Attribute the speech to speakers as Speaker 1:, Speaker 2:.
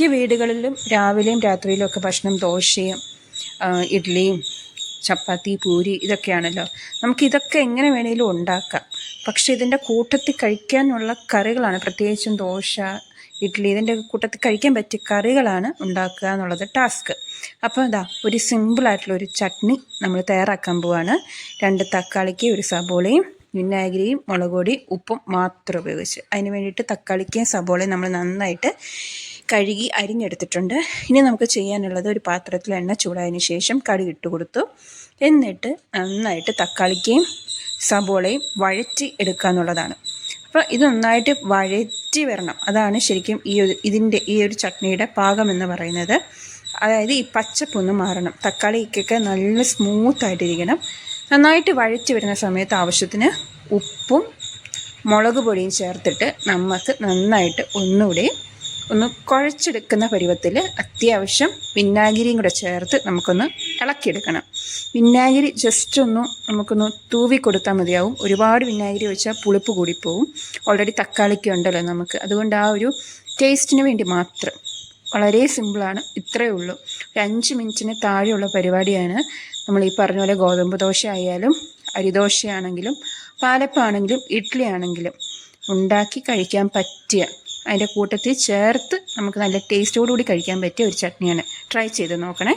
Speaker 1: മിക്ക വീടുകളിലും രാവിലെയും രാത്രിയിലും ഒക്കെ ഭക്ഷണം ദോശയും ഇഡ്ലിയും ചപ്പാത്തി പൂരി ഇതൊക്കെയാണല്ലോ. നമുക്ക് ഇതൊക്കെ എങ്ങനെ വേണേലും ഉണ്ടാക്കാം. പക്ഷേ ഇതിന്റെ കൂട്ടത്തിൽ കഴിക്കാനുള്ള കറികളാണ്. പ്രത്യേകിച്ചും ദോശ ഇഡ്ഡലി ഇതിന്റെ കൂട്ടത്തിൽ കഴിക്കാൻ പറ്റിയ കറികളാണ് ഉണ്ടാക്കുക എന്നുള്ളത് ടാസ്ക്. അപ്പോൾ ഇതാ ഒരു സിമ്പിളായിട്ടുള്ള ഒരു ചട്നി നമ്മൾ തയ്യാറാക്കാൻ പോവാണ്. രണ്ട് തക്കാളിക്ക് ഒരു സബോളയും വിനാഗിരിയും മുളക് പൊടി ഉപ്പും മാത്രം ഉപയോഗിച്ച്. അതിന് വേണ്ടിയിട്ട് തക്കാളിക്കയും സബോളയും നമ്മൾ നന്നായിട്ട് കഴുകി അരിഞ്ഞെടുത്തിട്ടുണ്ട്. ഇനി നമുക്ക് ചെയ്യാനുള്ളത് ഒരു പാത്രത്തിൽ എണ്ണ ചൂടായതിന് ശേഷം കടുക് ഇട്ട് കൊടുത്തു. എന്നിട്ട് നന്നായിട്ട് തക്കാളിക്കയും സബോളയും വഴറ്റി എടുക്കുക എന്നുള്ളതാണ്. അപ്പോൾ ഇത് നന്നായിട്ട് വഴറ്റി വരണം. അതാണ് ശരിക്കും ഈ ഒരു ഇതിന്റെ ഈ ഒരു ചട്നിയുടെ പാകം എന്ന് പറയുന്നത്. അതായത് ഈ പച്ചപ്പൊന്ന് മാറണം. തക്കാളിക്കൊക്കെ നല്ല സ്മൂത്തായിട്ടിരിക്കണം നന്നായിട്ട് വഴറ്റി വരുന്ന സമയത്ത് ആവശ്യത്തിന് ഉപ്പും മുളക് പൊടിയും ചേർത്തിട്ട് നമുക്ക് നന്നായിട്ട് ഒന്നുകൂടി ഒന്ന് കുഴച്ചെടുക്കുന്ന പരുവത്തിൽ അത്യാവശ്യം വിനാഗിരിയും കൂടെ ചേർത്ത് നമുക്കൊന്ന് ഇളക്കിയെടുക്കണം. വിനാഗിരി ജസ്റ്റ് ഒന്ന് നമുക്കൊന്ന് തൂവി കൊടുത്താൽ മതിയാവും. ഒരുപാട് വിനാഗിരി വെച്ചാൽ പുളിപ്പ് കൂടിപ്പോവും. ഓൾറെഡി തക്കാളിക്ക് ഉണ്ടല്ലോ നമുക്ക്. അതുകൊണ്ട് ആ ഒരു ടേസ്റ്റിന് വേണ്ടി മാത്രം. വളരെ സിമ്പിളാണ് ഇത്രയേ ഉള്ളൂ. ഒരു അഞ്ച് മിനിറ്റിന് താഴെയുള്ള പരിപാടിയാണ് നമ്മൾ ഈ പറഞ്ഞ പോലെ ഗോതമ്പ് ദോശ ആയാലും അരിദോശയാണെങ്കിലും പാലപ്പാണെങ്കിലും ഇഡ്ഡലി ആണെങ്കിലും ഉണ്ടാക്കി കഴിക്കാൻ പറ്റിയ അതിന്റെ കൂട്ടത്തിൽ ചേർത്ത് നമുക്ക് നല്ല ടേസ്റ്റോടുകൂടി കഴിക്കാൻ പറ്റിയ ഒരു ചട്നിയാണ്. ട്രൈ ചെയ്ത് നോക്കണേ.